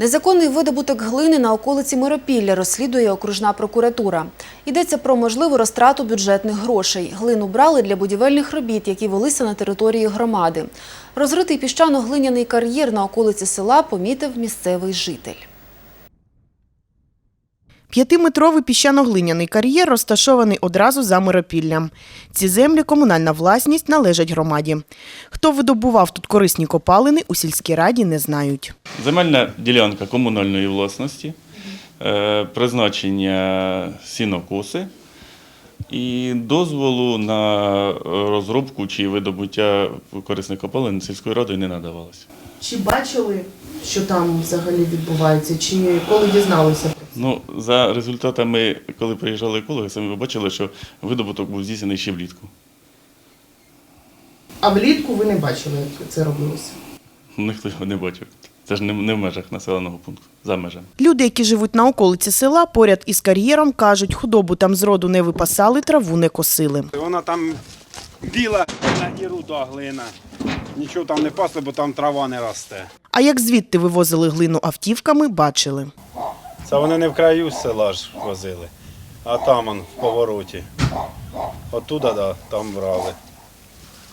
Незаконний видобуток глини на околиці Миропілля розслідує окружна прокуратура. Йдеться про можливу розтрату бюджетних грошей. Глину брали для будівельних робіт, які велися на території громади. Розритий піщано-глиняний кар'єр на околиці села помітив місцевий житель. П'ятиметровий піщано-глиняний кар'єр розташований одразу за Миропіллям. Ці землі комунальна власність належать громаді. Хто видобував тут корисні копалини, у сільській раді не знають. Земельна ділянка комунальної власності, е, призначення сінокоси і дозволу на розробку чи видобуття корисних копалин сільською радою не надавалося. Чи бачили, що там взагалі відбувається, чи коли дізналися? Ну, за результатами, коли приїжджали екологи, самі ви бачили, що видобуток був здійснений ще влітку. А влітку ви не бачили, як це робилося? Ніхто його не бачив. Це ж не в межах населеного пункту, за межами. Люди, які живуть на околиці села, поряд із кар'єром, кажуть, худобу там зроду не випасали, траву не косили. Вона там біла і руда глина. Нічого там не пасли, бо там трава не росте. А як звідти вивозили глину автівками, бачили. Це вони не в краю села ж возили, а там он, в повороті. Оттуда, да, там брали.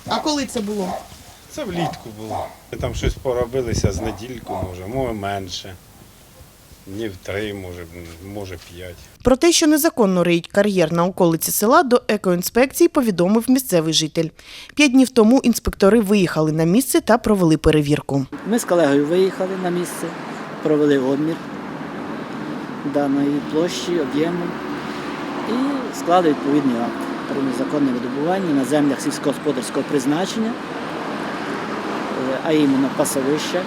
А коли це було? Це влітку було. Ми там щось поробилися з недільку, може, може менше. Днів три, може, може п'ять. Про те, що незаконно риють кар'єр на околиці села, до екоінспекції повідомив місцевий житель. П'ять днів тому інспектори виїхали на місце та провели перевірку. Ми з колегою виїхали на місце, провели обмір даної площі, об'єму і склали відповідний акт про незаконне видобування на землях сільськогосподарського призначення, е, а іменно пасовища,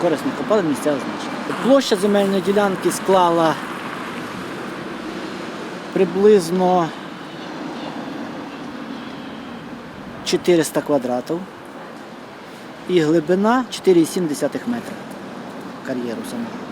корисних копалин місцевого значення. Площа земельної ділянки склала приблизно 400 квадратів і глибина 4,7 метра кар'єру самого.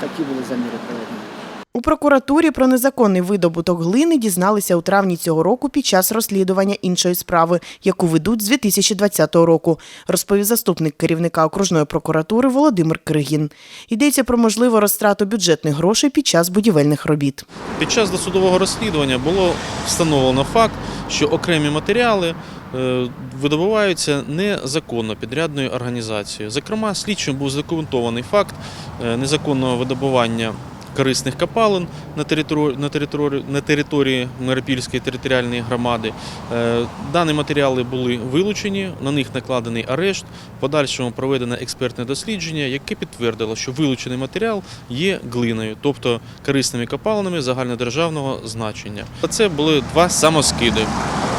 Такі були заміри проведені. У прокуратурі про незаконний видобуток глини дізналися у травні цього року під час розслідування іншої справи, яку ведуть з 2020 року, розповів заступник керівника окружної прокуратури Володимир Кригін. Йдеться про можливу розтрату бюджетних грошей під час будівельних робіт. Під час досудового розслідування було встановлено факт, що окремі матеріали е, видобуваються незаконно підрядною організацією. Зокрема, слідчим був задокументований факт незаконного видобування корисних копалин на території, на території, на території Миропільської територіальної громади. Е, Дані матеріали були вилучені, на них накладений арешт. Подальшому проведено експертне дослідження, яке підтвердило, що вилучений матеріал є глиною, тобто корисними копалинами загальнодержавного значення. Це були два самоскиди,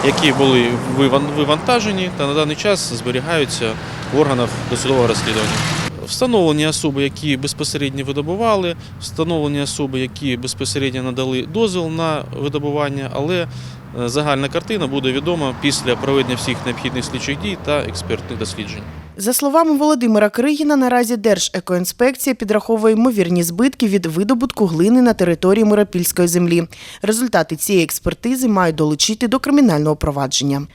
які були виван- вивантажені та на даний час зберігаються в органах досудового розслідування. Встановлені особи, які безпосередньо видобували, встановлені особи, які безпосередньо надали дозвіл на видобування, але е, загальна картина буде відома після проведення всіх необхідних слідчих дій та експертних досліджень. За словами Володимира Кригіна, наразі Держекоінспекція підраховує ймовірні збитки від видобутку глини на території Миропільської землі. Результати цієї експертизи мають долучити до кримінального провадження.